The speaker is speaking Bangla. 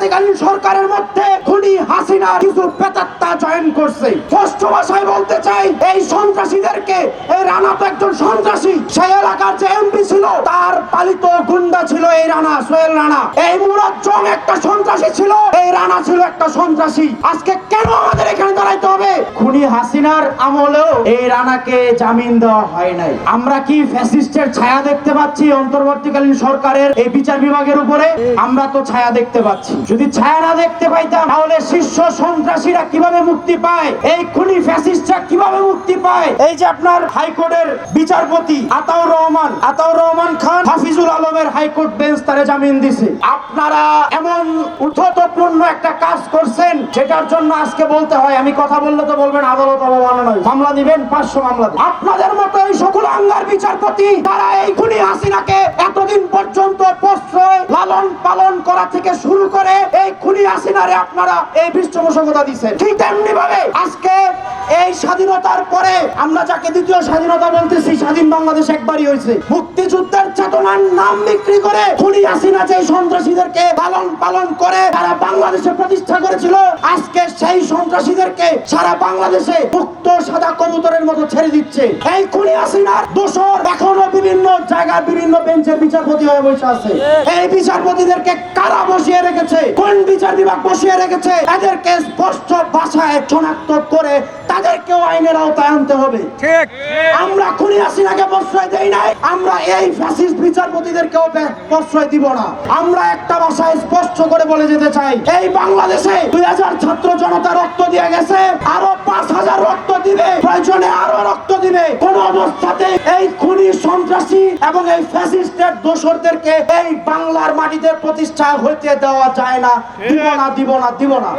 সরকারের মধ্যে খুনি হাসিনা কিছু পেতাত্তা জয়েন করছে। স্পষ্ট ভাষায় বলতে চাই, এই সন্ত্রাসীদেরকে, এই রানা তো একজন সন্ত্রাসী, সেই এলাকার যে এমপি ছিল, তার পালিত গুন্ডা ছিল এই রানা, সোহেল রানা। এই মুরাদ জং একটা সন্ত্রাসী ছিল, এই রানা ছিল একটা সন্ত্রাসী। আজকে কেন আমাদের এখানে দাঁড়াইতে হবে? খুনি হাসিনার আমলেও এই রানাকে জামিন দেওয়া হয় নাই। আমরা কি ফ্যাসিস্টের ছায়া দেখতে পাচ্ছি অন্তর্বর্তীকালীন সরকারের এই বিচার বিভাগের উপরে? আমরা তো ছায়া দেখতে পাচ্ছি। যদি ছায়া না দেখতে পাইতাম, তাহলে শীর্ষ সন্ত্রাসীরা কীভাবে মুক্তি পায়? এই খুনি ফ্যাসিস্টরা কীভাবে মুক্তি পায়? এই যে আপনার হাইকোর্টের বিচারপতি আতাউর রহমান আতাউর রহমান খান হাফিজুল আলমের হাইকোর্ট বেঞ্চ তারে জামিন দিছে। আপনারা এমন উদ্ধতপূর্ণ একটা কাজ করছেন সেটার জন্য আজকে বলতে হয়, আমি কথা বললে তো বলবেন আদালত অবমাননা নয় মামলা দিবেন, পাঁচশো মামলা আপনাদের মতো এই সকল আঙ্গার বিচারপতি, তারা এই খুনি হাসিনাকে এতদিন পর্যন্ত প্রশ্রয় লালন পালন করা থেকে শুরু করে এই খুনি হাসিনারে আপনারা এই পৃষ্ঠপোষকতা দিচ্ছেন ঠিক তেমনি ভাবে আজকে এই স্বাধীনতার পরে আমরা যাকে দ্বিতীয় স্বাধীনতা বলতেছি, স্বাধীন বাংলাদেশ একবারই হয়েছে। মুক্তিযুদ্ধের চেতনার নাম বিক্রি করে খুনি হাসিনা যে সন্ত্রাসীদেরকে পালন পালন করে, তারা বাংলাদেশে প্রতিষ্ঠা করেছিল, আজকে সেই সন্ত্রাসীদেরকে সারা বাংলাদেশে মুক্ত সাদা কবুতরের মতো ছেড়ে দিচ্ছে। এই খুনি হাসিনার দোষর এখনও বিভিন্ন জায়গায় বিভিন্ন বেঞ্চের বিচারপতি হয়ে বসে আছে। এই বিচারপতিদেরকে কারা বসিয়ে রেখেছে? কোন বিচার বিভাগ বসিয়ে রেখেছে? এদেরকে স্পষ্ট ভাষায় শনাক্ত করে তাদেরকেও আইনের আওতায় আনতে হবে। ঠিক। আমরা খুনি হাসিনাকে প্রশ্রয় দেই নাই আমরা এই ফ্যাসিস্ট বিচারপতিদেরকেও প্রশ্রয় দিব না। আমরা একটা ভাষায় স্পষ্ট করে বলে যেতে চাই এই বাংলাদেশে দুই হাজার ছাত্র জনতা রক্ত দিয়ে গেছে আরও পাঁচ হাজার রক্ত দিবে প্রয়োজনে আরও রক্ত দিবে। কোন অবস্থাতে এই খুনি সন্ত্রাসী এবং এই ফ্যাসিস্টের দোসরদেরকে এই বাংলার মাটিতে প্রতিষ্ঠা হইতে দেওয়া যায় না। দিব না দিব না দিব না।